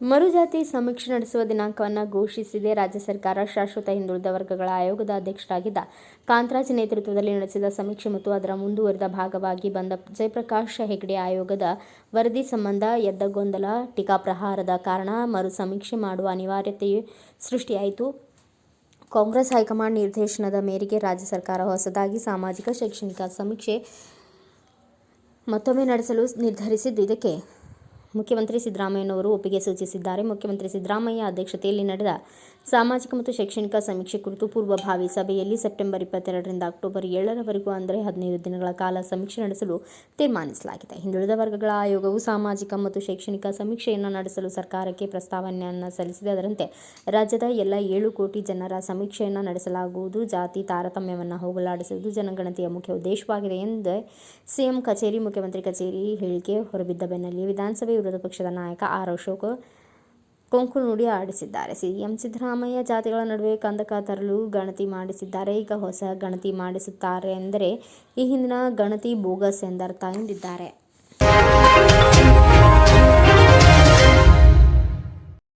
ಜನಗಣತಿ ಸಮೀಕ್ಷೆ ನಡೆಸುವ ದಿನಾಂಕವನ್ನು ಘೋಷಿಸಿದೆ ರಾಜ್ಯ ಸರ್ಕಾರ. ಶಾಶ್ವತ ಹಿಂದುಳಿದ ವರ್ಗಗಳ ಆಯೋಗದ ಅಧ್ಯಕ್ಷರಾಗಿದ್ದ ಕಾಂತರಾಜ್ ನೇತೃತ್ವದಲ್ಲಿ ನಡೆಸಿದ ಸಮೀಕ್ಷೆ ಮತ್ತು ಅದರ ಮುಂದುವರಿದ ಭಾಗವಾಗಿ ಬಂದ ಜಯಪ್ರಕಾಶ್ ಹೆಗ್ಡೆ ಆಯೋಗದ ವರದಿ ಸಂಬಂಧ ಎದ್ದ ಗೊಂದಲ ಟೀಕಾಪ್ರಹಾರದ ಕಾರಣ ಮರು ಸಮೀಕ್ಷೆ ಮಾಡುವ ಅನಿವಾರ್ಯತೆ ಸೃಷ್ಟಿಯಾಯಿತು. ಕಾಂಗ್ರೆಸ್ ಹೈಕಮಾಂಡ್ ನಿರ್ದೇಶನದ ಮೇರೆಗೆ ರಾಜ್ಯ ಸರ್ಕಾರ ಹೊಸದಾಗಿ ಸಾಮಾಜಿಕ ಶೈಕ್ಷಣಿಕ ಸಮೀಕ್ಷೆ ಮತ್ತೊಮ್ಮೆ ನಡೆಸಲು ನಿರ್ಧರಿಸಿದ್ದು ಇದಕ್ಕೆ ಮುಖ್ಯಮಂತ್ರಿ ಸಿದ್ದರಾಮಯ್ಯನವರು ಒಪ್ಪಿಗೆ ಸೂಚಿಸಿದ್ದಾರೆ. ಮುಖ್ಯಮಂತ್ರಿ ಸಿದ್ದರಾಮಯ್ಯ ಅಧ್ಯಕ್ಷತೆಯಲ್ಲಿ ನಡೆದ ಸಾಮಾಜಿಕ ಮತ್ತು ಶೈಕ್ಷಣಿಕ ಸಮೀಕ್ಷೆ ಕುರಿತು ಪೂರ್ವಭಾವಿ ಸಭೆಯಲ್ಲಿ ಸೆಪ್ಟೆಂಬರ್ ಇಪ್ಪತ್ತೆರಡರಿಂದ ಅಕ್ಟೋಬರ್ ಏಳರವರೆಗೂ, ಅಂದರೆ ಹದಿನೈದು ದಿನಗಳ ಕಾಲ ಸಮೀಕ್ಷೆ ನಡೆಸಲು ತೀರ್ಮಾನಿಸಲಾಗಿದೆ. ಹಿಂದುಳಿದ ವರ್ಗಗಳ ಆಯೋಗವು ಸಾಮಾಜಿಕ ಮತ್ತು ಶೈಕ್ಷಣಿಕ ಸಮೀಕ್ಷೆಯನ್ನು ನಡೆಸಲು ಸರ್ಕಾರಕ್ಕೆ ಪ್ರಸ್ತಾವನೆಯನ್ನು ಸಲ್ಲಿಸಿದೆ. ಅದರಂತೆ ರಾಜ್ಯದ ಎಲ್ಲ ಏಳು ಕೋಟಿ ಜನರ ಸಮೀಕ್ಷೆಯನ್ನು ನಡೆಸಲಾಗುವುದು. ಜಾತಿ, ತಾರತಮ್ಯವನ್ನು ಹೋಗಲಾಡಿಸುವುದು ಜನಗಣತಿಯ ಮುಖ್ಯ ಉದ್ದೇಶವಾಗಿದೆ ಎಂದು ಸಿಎಂ ಕಚೇರಿ, ಮುಖ್ಯಮಂತ್ರಿ ಕಚೇರಿ ಹೇಳಿಕೆ ಹೊರಬಿದ್ದ ಬೆನ್ನಲ್ಲೇ ವಿಧಾನಸಭೆ ವಿರೋಧ ಪಕ್ಷದ ನಾಯಕ ಆರ್ ಅಶೋಕ್ ಕೊಂಕು ನುಡಿ ಆಡಿಸಿದ್ದಾರೆ. ಸಿಎಂ ಸಿದ್ದರಾಮಯ್ಯ ಜಾತಿಗಳ ನಡುವೆ ಕಂದಕ ತರಲು ಗಣತಿ ಮಾಡಿಸಿದ್ದಾರೆ. ಈಗ ಹೊಸ ಗಣತಿ ಮಾಡಿಸುತ್ತಾರೆ ಎಂದರೆ ಈ ಹಿಂದಿನ ಗಣತಿ ಬೋಗಸ್ ಎಂದರ್ಥ ಎಂದಿದ್ದಾರೆ.